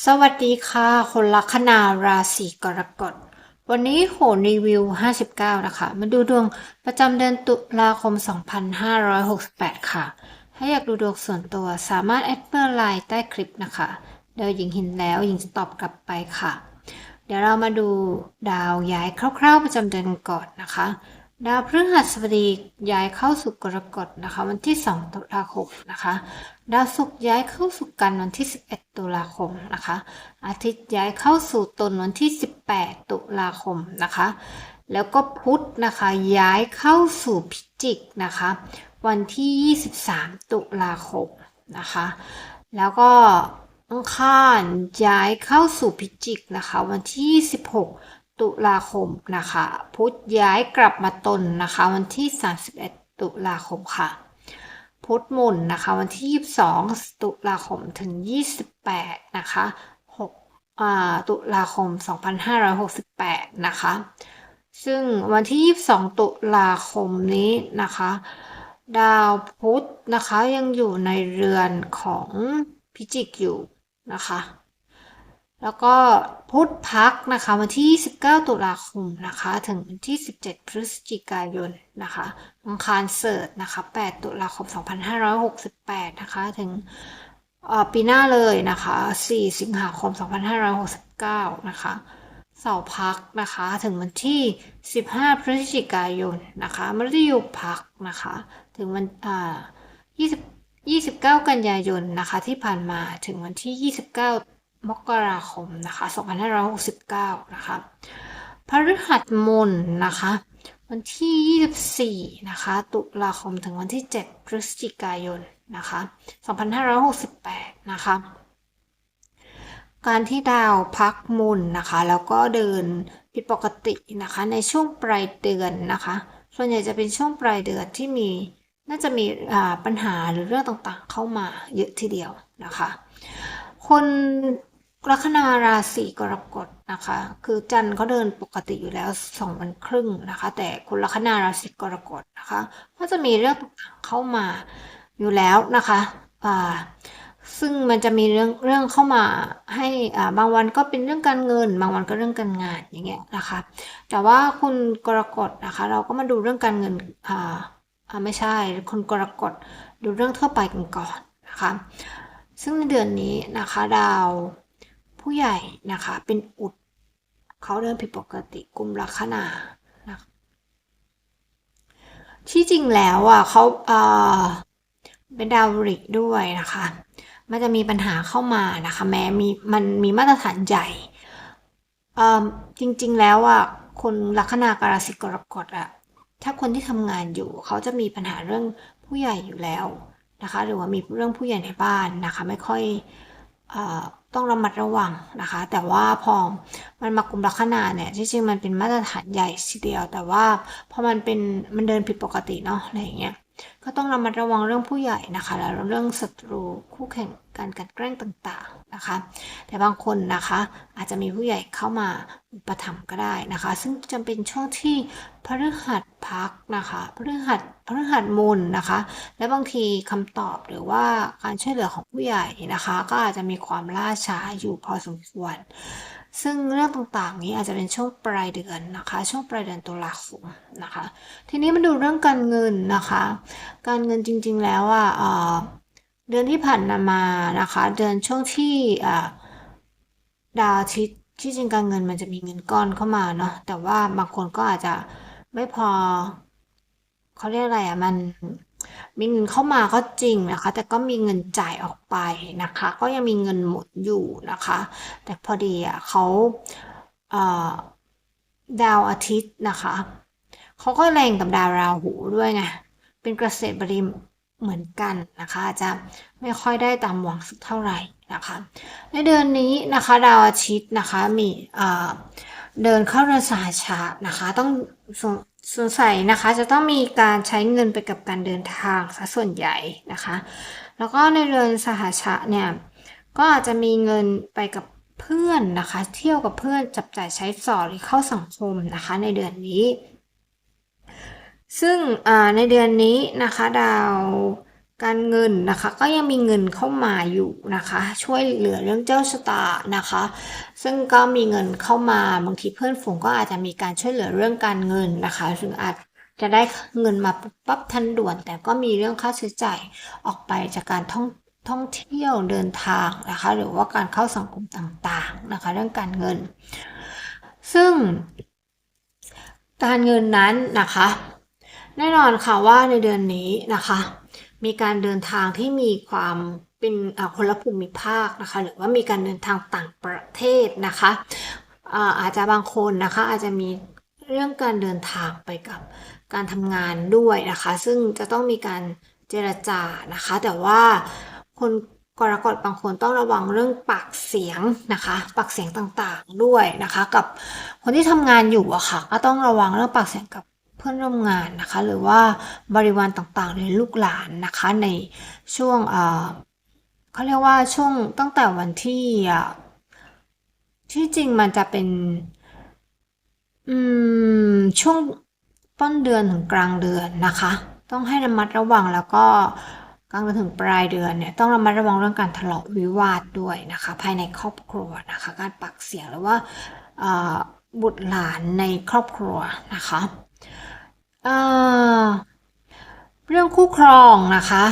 สวัสดีค่ะ คนลัคนาราศีกรกฎ วันนี้โหรีวิว 59 นะคะ มาดูดวงประจำเดือนตุลาคม 2568 ค่ะ ถ้าอยากดูดวงส่วนตัวสามารถแอดเบอร์ไลน์ใต้คลิปนะคะ เดี๋ยวหญิงเห็นแล้วหญิงจะตอบกลับไปค่ะ เดี๋ยวเรามาดูดาวย้ายคร่าวๆประจำเดือนก่อนนะคะ ดาวพฤหัสบดีย้ายเข้าสู่กรกฎนะคะ วันที่ 2 ตุลาคมนะคะ ดาวศุกร์ย้ายเข้าสู่กันวันที่ 11 ตุลาคมนะคะ อาทิตย์ย้ายเข้าสู่ตนวันที่ 18 ตุลาคมนะคะ แล้วก็พุธนะคะย้ายเข้าสู่พิจิกนะคะ วันที่ 23 ตุลาคมนะคะ แล้วก็อังคารย้ายเข้าสู่พิจิกนะคะ วันที่26 ตุลาคมนะคะ พุธย้ายกลับมาตนนะคะ วันที่ 31 ตุลาคมค่ะ พุธหมุนนะคะ วันที่ 22 ตุลาคมถึง 28 นะคะ6ตุลาคม 2568 นะคะ ซึ่งวันที่ 22 ตุลาคมนี้นะคะ ดาวพุธนะคะยังอยู่ในเรือนของพิจิกอยู่นะคะ แล้วก็พุธพักนะคะวันที่29ตุลาคมนะคะ ถึงวันที่ 17 พฤศจิกายนนะคะอังคารเสิร์ชนะคะ 8 ตุลาคม 2568 นะคะ ถึงปีหน้าเลยนะคะ 4 สิงหาคม 2569 นะคะเสารพักนะคะ ถึงวันที่ 15 พฤศจิกายนนะคะมฤตยูพักนะคะ ถึงวันอ่า20 29 กันยายนนะคะที่ผ่านมาถึงวันที่ 29 มกราคมนะคะ2569 นะคะพฤหัสมนนะคะ วันที่ 24 นะคะ ตุลาคมถึงวันที่ 7 พฤศจิกายนนะคะ2568 นะคะ การที่ดาวพักมุนนะคะ แล้วก็เดินผิดปกตินะคะ ในช่วงปลายเดือนนะคะ ส่วนใหญ่จะเป็นช่วงปลายเดือนที่มีน่าจะมีปัญหาหรือเรื่องต่างๆ เข้ามาเยอะทีเดียวนะคะ คน ลัคนาราศีกรกฎนะคะ คือจันทร์เขาเดินปกติอยู่แล้วสองวันครึ่งนะคะ แต่คนลัคนาราศีกรกฎนะคะ ก็จะมีเรื่องต่างๆเข้ามาอยู่แล้วนะคะอ่าซึ่งมันจะมีเรื่องเรื่องเข้ามาให้อ่าบางวันก็เป็นเรื่องการเงิน บางวันก็เรื่องการงานอย่างเงี้ยนะคะ แต่ว่าคุณกรกฎนะคะ เราก็มาดูเรื่องการเงินอ่าอ่าไม่ใช่คุณกรกฎดูเรื่องทั่วไปกันก่อนนะคะ ซึ่งในเดือนนี้นะคะดาว ผู้ใหญ่นะคะ เป็นอุดเขาเดินผิดปกติกลุ่มลัคนานะที่จริงแล้วอะเขาเอ่อเป็นดาวริกด้วยนะคะ มันจะมีปัญหาเข้ามานะคะ แม้มีมันมีมาตรฐานใหญ่เอ่อจริง ๆ แล้วอะคนลัคนากราศีกรกฎอะถ้าคนที่ทำงานอยู่เขาจะมีปัญหาเรื่องผู้ใหญ่อยู่แล้วนะคะ หรือว่ามีเรื่องผู้ใหญ่ในบ้านนะคะ ไม่ค่อย ต้องระมัดระวังนะคะ แต่ว่าพอมันมากลุ่มลัคนาเนี่ยจริงๆมันเป็นมาตรฐานใหญ่ทีเดียว แต่ว่าพอมันเป็นมันเดินผิดปกติเนาะอะไรอย่างเงี้ย ก็ต้องระมัดระวังเรื่องผู้ใหญ่นะคะ แล้วเรื่องศัตรูคู่แข่งการกันแกล้งต่างๆนะคะ แต่บางคนนะคะ อาจจะมีผู้ใหญ่เข้ามาอุปถัมภ์ก็ได้นะคะ ซึ่งจำเป็นช่วงที่พฤหัสพักนะคะพฤหัสพฤหัสมูลนะคะ และบางทีคำตอบหรือว่าการช่วยเหลือของผู้ใหญ่นะคะ ก็อาจจะมีความล่าช้าอยู่พอสมควร ซึ่งเรื่องต่างๆ นี้อาจจะเป็นช่วงปลายเดือนนะคะ ช่วงปลายเดือนตุลาคมนะคะ ทีนี้มาดูเรื่องการเงินนะคะ การเงินจริงๆแล้วอะเดือนที่ผ่านมานะคะ เดือนช่วงที่ดาวทิตที่จริงการเงินมันจะมีเงินก้อนเข้ามาเนาะแต่ว่าบางคนก็อาจจะไม่พอเขาเรียกอะไรอะมัน มีเงินเข้ามาก็จริงนะคะ แต่ก็มีเงินจ่ายออกไปนะคะ ก็ยังมีเงินหมดอยู่นะคะ แต่พอดีอะเขาดาวอาทิตย์นะคะเขาก็แรงกับดาวราหูด้วยไงเป็นเกษตรบริมเหมือนกันนะคะจะไม่ค่อยได้ตามหวังสักเท่าไหร่นะคะ ในเดือนนี้นะคะดาวอาทิตย์นะคะมีเดินเข้าเรือนสหชาตินะคะ ต้อง สงสัยนะคะจะต้องมีการใช้เงินไปกับการเดินทางซะส่วนใหญ่นะคะ แล้วก็ในเรือนสหชาติเนี่ยก็อาจจะมีเงินไปกับเพื่อนนะคะ เที่ยวกับเพื่อนจับจ่ายใช้สอยหรือเข้าสังคมนะคะในเดือนนี้ ซึ่งในเดือนนี้นะคะดาว การเงินนะคะก็ยังมีเงินเข้ามาอยู่นะคะ ช่วยเหลือเรื่องเจ้าชะตานะคะ ซึ่งก็มีเงินเข้ามาบางทีเพื่อนฝูงก็อาจจะมีการช่วยเหลือเรื่องการเงินนะคะซึ่งอาจจะได้เงินมาปุ๊บปั๊บทันด่วน แต่ก็มีเรื่องค่าใช้จ่ายออกไปจากการท่องท่องเที่ยวเดินทางนะคะ หรือว่าการเข้าสังคมต่างๆนะคะ เรื่องการเงิน ซึ่ง การเงินนั้นนะคะ แน่นอนค่ะว่าในเดือนนี้นะคะ มีการเดินทางที่มีความเป็นคนละภูมิภาคนะคะ หรือว่ามีการเดินทางต่างประเทศนะคะอาจจะบางคนนะคะอาจจะมีเรื่องการเดินทางไปกับการทำงานด้วยนะคะ ซึ่งจะต้องมีการเจรจานะคะ แต่ว่าคนกรกฎบางคนต้องระวังเรื่องปากเสียงนะคะปากเสียงต่างๆด้วยนะคะ กับคนที่ทำงานอยู่อะค่ะ ก็ต้องระวังเรื่องปากเสียงกับ พื่อนร่วมงานนะคะ หรือว่าบริวารต่างๆ หรือลูกหลานนะคะในช่วงเขาเรียกว่าช่วงตั้งแต่วันที่ที่จริงมันจะเป็นช่วงต้นเดือนถึงกลางเดือนนะคะ ต้องให้ระมัดระวังแล้วก็กลางเดือนถึงปลายเดือนเนี่ยต้องระมัดระวังเรื่องการทะเลาะวิวาทด้วยนะคะ ภายในครอบครัวนะคะ การปากเสียงหรือว่าบุตรหลานในครอบครัวนะคะ เอ่อเรื่องคู่ครองนะคะ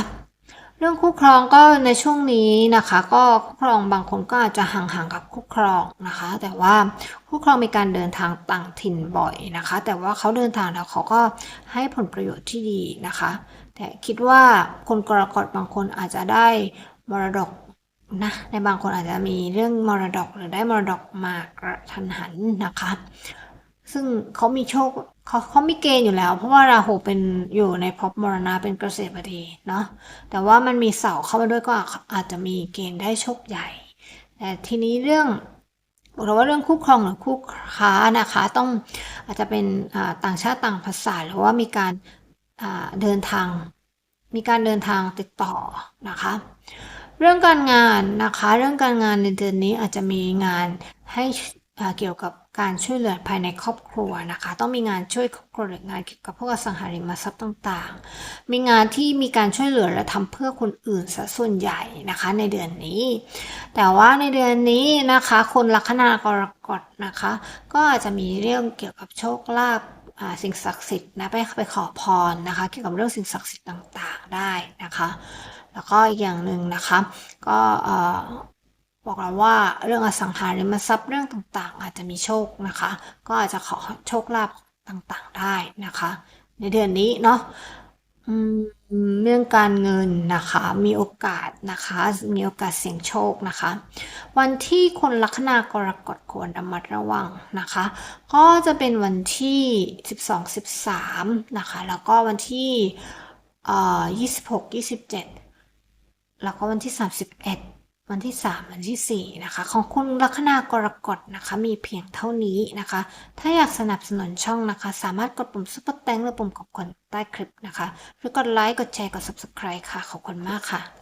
เรื่องคู่ครองก็ในช่วงนี้นะคะ ก็คู่ครองบางคนก็อาจจะห่างๆกับคู่ครองนะคะ แต่ว่าคู่ครองมีการเดินทางต่างถิ่นบ่อยนะคะ แต่ว่าเขาเดินทางแล้วเขาก็ให้ผลประโยชน์ที่ดีนะคะ แต่คิดว่าคนกรกฎบางคนอาจจะได้มรดกนะในบางคนอาจจะมีเรื่องมรดกหรือได้มรดกมากระทันหันนะคะ ซึ่งเขามีโชคเขาเขามีเกณฑ์อยู่แล้ว เพราะว่าราหูเป็นอยู่ในภพมรณะเป็นเกษตรบดีเนาะแต่ว่ามันมีเสาเข้ามาด้วยก็อาจจะมีเกณฑ์ได้โชคใหญ่ แต่ทีนี้เรื่องบอกเลยว่าเรื่องคู่ครองหรือคู่ค้านะคะต้องอาจจะเป็นต่างชาติต่างภาษาหรือว่ามีการเดินทาง มีการเดินทางติดต่อนะคะ เรื่องการงานนะคะ เรื่องการงานในเดือนนี้อาจจะมีงานให้เกี่ยวกับ การช่วยเหลือภายในครอบครัวนะคะ ต้องมีงานช่วยครอบครัวหรืองานเกี่ยวกับพวกอสังหาริมทรัพย์ต่างๆ มีงานที่มีการช่วยเหลือและทำเพื่อคนอื่นซะส่วนใหญ่นะคะในเดือนนี้ แต่ว่าในเดือนนี้นะคะคนลัคนากรกฎนะคะ ก็อาจจะมีเรื่องเกี่ยวกับโชคลาภสิ่งศักดิ์สิทธิ์นะไปไปขอพรนะคะ เกี่ยวกับเรื่องสิ่งศักดิ์สิทธิ์ต่างๆได้นะคะ แล้วก็อีกอย่างหนึ่งนะคะ ก็ บอกแล้วว่าเรื่องอสังหาริมทรัพย์เรื่องต่างๆ อาจจะมีโชคนะคะ ก็อาจจะขอโชคลาภต่างๆได้นะคะ ในเดือนนี้เนาะเรื่องการเงินนะคะ มีโอกาสนะคะ มีโอกาสเสี่ยงโชคนะคะ วันที่คนลัคนากรกฎควรระมัดระวังนะคะ ก็จะเป็นวันที่ 12 13 นะคะ แล้วก็วันที่เอ่อ26 27 แล้วก็วันที่ 31 วันที่ 3 วันที่ 4 นะคะ ของคุณลัคนากรกฎนะคะ มีเพียงเท่านี้นะคะ ถ้าอยากสนับสนุนช่องนะคะ สามารถกดปุ่มซุปเปอร์แตงหรือปุ่มขอบคุณใต้คลิปนะคะ หรือกดไลค์ กดแชร์ กด subscribe ค่ะ ขอบคุณมากค่ะ